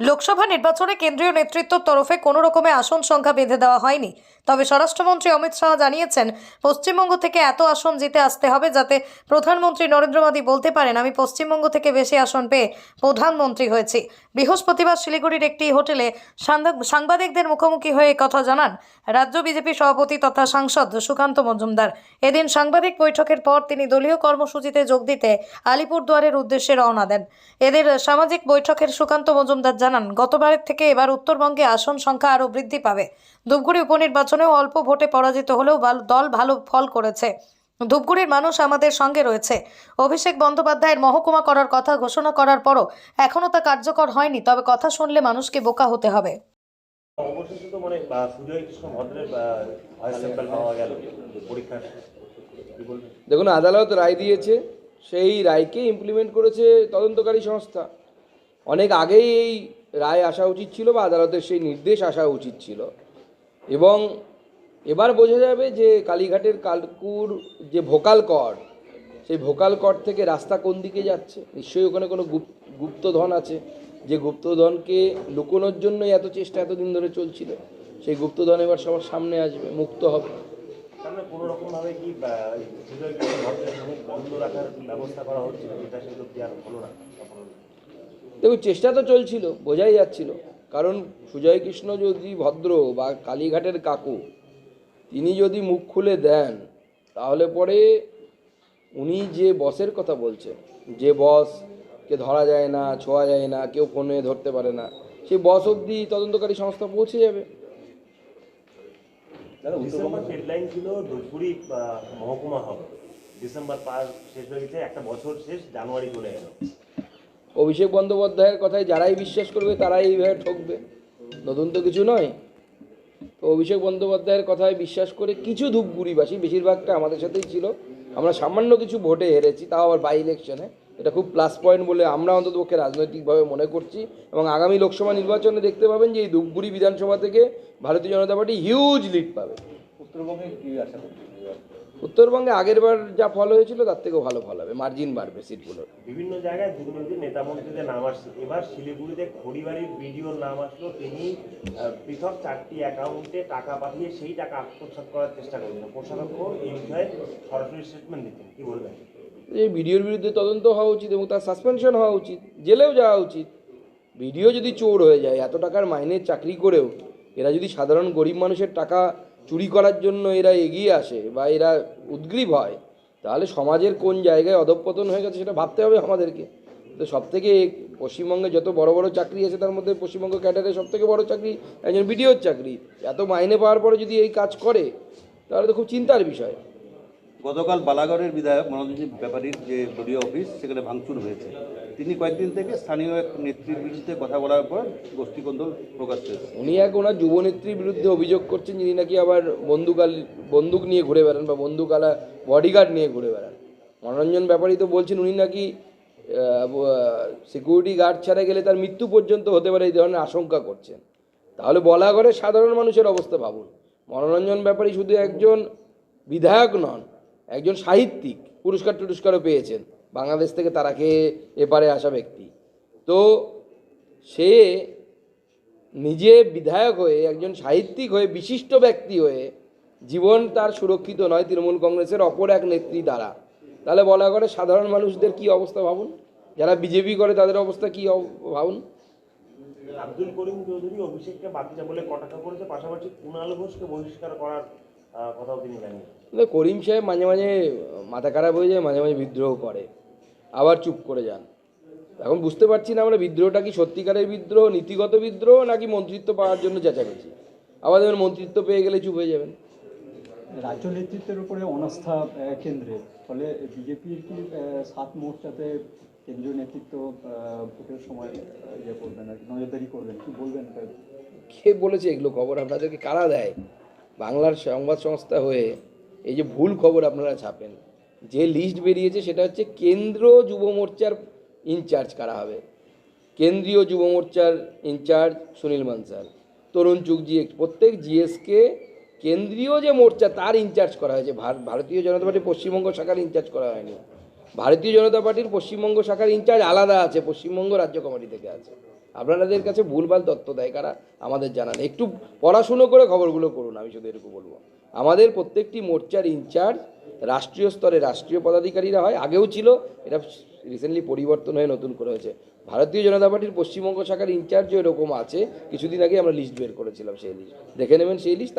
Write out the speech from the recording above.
লোকসভা নির্বাচনে কেন্দ্রীয় নেতৃত্বের তরফে কোনো রকমের আসন সংখ্যা বেঁধে দেওয়া হয়নি। তবে স্বরাষ্ট্রমন্ত্রী অমিত শাহ জানিয়েছেন, পশ্চিমবঙ্গ থেকে এত আসন জিতে আসতে হবে যাতে প্রধানমন্ত্রী নরেন্দ্র মোদী বলতে পারেন, আমি পশ্চিমবঙ্গ থেকে বেশি আসন পেয়ে প্রধানমন্ত্রী হয়েছি। বৃহস্পতিবার শিলিগুড়ির একটি হোটেলে সাংবাদিকদের মুখোমুখি হয়ে কথা জানান রাজ্য বিজেপি সভাপতি তথা সাংসদ সুকান্ত মজুমদার। এদিন সাংবাদিক বৈঠকের পর তিনি দলীয় কর্মসূচিতে যোগ দিতে আলিপুরদুয়ারের উদ্দেশ্যে রওনা দেন। এদের সামাজিক বৈঠকের সুকান্ত মজুমদার জানান গতবারের থেকে এবার উত্তরবঙ্গে আসন সংখ্যা আরও বৃদ্ধি পাবে। ধূপগুড়ি উপনির্বাচনেও অল্প ভোটে পরাজিত হলেও ভাল- দল ভালো ফল করেছে। ধূপগুড়ির মানুষ আমাদের সঙ্গে রয়েছে। অভিষেক বন্দ্যোপাধ্যায়ের মহকুমা করার কথা ঘোষণা করার পরও এখনও তা কার্যকর হয়নি তবে কথা শুনলে মানুষকে বোকা হতে হবে। অবশেষে তো মানে সুজয় কৃষ্ণ ভদ্রের স্যাম্পল পাওয়া গেল পরীক্ষার দেখুন আদালত রায় দিয়েছে সেই রায়কে ইমপ্লিমেন্ট করেছে তদন্তকারী সংস্থা। অনেক আগেই এই রায় আসা উচিত ছিল বা আদালতের সেই নির্দেশ আসা উচিত ছিল। এবং এবার বোঝা যাবে যে কালীঘাটের কালকুর যে ভোকাল কর, সেই ভোকাল কর থেকে রাস্তা কোন দিকে যাচ্ছে? নিশ্চয়ই ওখানে কোনো গুপ- গুপ্তধন আছে। যে গুপ্তধনকে লুকোনোর জন্যই এত চেষ্টা এতদিন ধরে চলছিল, সেই গুপ্তধন এবার সবার সামনে আসবে, মুক্ত হবে। কি বন্ধ রাখার ব্যবস্থা করা হচ্ছিল যেটা সেগুলো না। দেখুন চেষ্টা তো চলছিল বোঝাই যাচ্ছিল। কারণ সুজয় কৃষ্ণ যদি ভদ্র বা কালীঘাটের কাকু তিনি যদি মুখ খুলে দেন তাহলে পরে উনি যে বসের কথা বলছেন যে বসকে ধরা যায় না ছোঁয়া যায় না কেউ ফোনে ধরতে পারে না সেই বস অবধি তদন্তকারী সংস্থা পৌঁছে যাবে। ডেডলাইন ছিল ধূপগুড়ি মহকুমা হবে ডিসেম্বর পার শেষ হয়ে গেছে একটা বছর শেষ জানুয়ারি চলে গেল। অভিষেক বন্দ্যোপাধ্যায়ের কথায় যারাই বিশ্বাস করবে, তারাই এইভাবে ঠকবে। নতুন তো কিছু নয়। তো অভিষেক বন্দ্যোপাধ্যায়ের কথায় বিশ্বাস করে কিছু ধূপগুড়িবাসী, বেশিরভাগটা আমাদের সাথেই ছিল। আমরা সামান্য কিছু ভোটে হেরেছি, তাও আবার বাই ইলেকশনে এটা খুব প্লাস পয়েন্ট বলে আমরা অন্ততপক্ষে রাজনৈতিকভাবে মনে করছি এবং আগামী লোকসভা নির্বাচনে দেখতে পাবেন যে এই ধূপগুড়ি বিধানসভা থেকে ভারতীয় জনতা পার্টি হিউজ লিড পাবে। উত্তরবঙ্গে কি আশা উত্তরবঙ্গে আগের বার যা ফল হয়েছিল তার থেকেও ভালো ফল হবে মার্জিন বাড়বে সিটগুলোর বিভিন্ন জায়গায় দুর্নীতির নেতা মন্ত্রীদের নাম আসছে। এবার শিলিগুড়িতে খড়িবাড়ির বিডিওর নাম আসলো। তিনি পৃথক চারটি অ্যাকাউন্টে টাকা পাঠিয়ে সেই টাকা আত্মসাৎ করার চেষ্টা করছেন কোষাধ্যক্ষ এই বিষয়ে সরাসরি স্টেটমেন্ট দিতেন। কি বলবেন? এই ভিডিওর বিরুদ্ধে তদন্ত হওয়া উচিত এবং তার সাসপেনশন হওয়া উচিত জেলেও যাওয়া উচিত। ভিডিও যদি চোর হয়ে যায় এত টাকার মাইনের চাকরি করেও এরা যদি সাধারণ গরিব মানুষের টাকা চুরি করার জন্য এরা এগিয়ে আসে বা এরা উদ্গ্রীব হয়, তাহলে সমাজের কোন জায়গায় অধঃপতন হয়ে গেছে সেটা ভাবতে হবে আমাদেরকে। তো সব থেকে পশ্চিমবঙ্গে যত বড় বড় চাকরি আছে তার মধ্যে পশ্চিমবঙ্গ ক্যাডারের সব থেকে বড় চাকরি একজন বিডিওর চাকরি। এত মাইনে পাওয়ার পরে যদি এই কাজ করে, তাহলে তো খুব চিন্তার বিষয়। গতকাল বালাগড়ের বিধায়ক মনোরঞ্জন ব্যাপারীর যে দলীয় অফিস, সেখানে ভাঙচুর হয়েছে। তিনি কয়েকদিন থেকে স্থানীয় এক নেত্রীর বিরুদ্ধে কথা বলার পর গোষ্ঠীকন্দল প্রকাশ পেয়েছে। উনি এক ওনার যুবনেত্রীর বিরুদ্ধে অভিযোগ করছেন যিনি নাকি আবার বন্দুকাল বন্দুক নিয়ে ঘুরে বেড়ান বা বন্দুকালা বডিগার্ড নিয়ে ঘুরে বেড়ান। মনোরঞ্জন ব্যাপারী তো বলছেন উনি নাকি সিকিউরিটি গার্ড ছাড়া গেলে তার মৃত্যু পর্যন্ত হতে পারে এই ধরনের আশঙ্কা করছেন। তাহলে বলা করে সাধারণ মানুষের অবস্থা ভাবুন। মনোরঞ্জন ব্যাপারী শুধু একজন বিধায়ক নন, একজন সাহিত্যিক পুরস্কার টুরস্কারও পেয়েছেন। বাংলাদেশ থেকে তারা খেয়ে এপারে আসা ব্যক্তি। তো সে নিজে বিধায়ক হয়ে একজন সাহিত্যিক হয়ে বিশিষ্ট ব্যক্তি হয়ে জীবন তার সুরক্ষিত নয় তৃণমূল কংগ্রেসের অপর এক নেত্রী দ্বারা তাহলে বলা করে সাধারণ মানুষদের কি অবস্থা ভাবুন? যারা বিজেপি করে তাদের অবস্থা কি ভাবুন? আব্দুল করিম চৌধুরী অভিষেককে বাচ্চা বলে কটাক্ষ করেছে পাশাপাশি কুণাল ঘোষকে বহিষ্কার করার কথাও তিনি জানিয়েছেন। করিম সাহেব মাঝে মাঝে মাথা খারাপ হয়ে যায় মাঝে মাঝে বিদ্রোহ করে। আবার চুপ করে যান। এখন বুঝতে পারছি না আমরা বিদ্রোহটা কি সত্যিকারের বিদ্রোহ নীতিগত বিদ্রোহ নাকি মন্ত্রিত্ব পাওয়ার জন্য চেঁচামেচি? আবার দেখবেন মন্ত্রিত্ব পেয়ে গেলে চুপ হয়ে যাবেন। রাজ্য নেতৃত্বের উপরে অনাস্থা কেন্দ্রে। ফলে বিজেপির কি সাত মোর্চাতে কেন্দ্রীয় নেতৃত্ব ভোটের সময় ইয়ে করবেন আর কি, নজরদারি করবেন কি বলবেন কে বলেছে এগুলো খবর? আপনাদেরকে কারা দেয়? বাংলার সংবাদ সংস্থা হয়ে এই যে ভুল খবর আপনারা ছাপেন। যে লিস্ট বেরিয়েছে সেটা হচ্ছে কেন্দ্র যুব মোর্চার ইনচার্জ কারা হবে? কেন্দ্রীয় যুব মোর্চার ইনচার্জ সুনীল মানসার। তরুণ চুগজি প্রত্যেক জিএসকে কেন্দ্রীয় যে মোর্চা, তার ইনচার্জ করা হয়েছে। ভারতীয় জনতা পার্টির পশ্চিমবঙ্গ শাখার ইনচার্জ করা হয়নি। ভারতীয় জনতা পার্টির পশ্চিমবঙ্গ শাখার ইনচার্জ আলাদা আছে, পশ্চিমবঙ্গ রাজ্য কমিটি থেকে আছে। আপনাদের কাছে ভুলভাল তথ্য দেয় কারা? আমাদের জানান একটু পড়াশুনো করে খবরগুলো করুন আমি শুধু এরকম বলব। আমাদের প্রত্যেকটি মোর্চার ইনচার্জ রাষ্ট্রীয় স্তরে রাষ্ট্রীয় পদাধিকারীরা হয়, আগেও ছিল, এটা রিসেন্টলি পরিবর্তন হয়ে নতুন করে হয়েছে। ভারতীয় জনতা পার্টির পশ্চিমবঙ্গ শাখার ইনচার্জও এরকম আছে, কিছুদিন আগে আমরা লিস্ট বের করেছিলাম সেই লিস্ট দেখে নেবেন সেই লিস্ট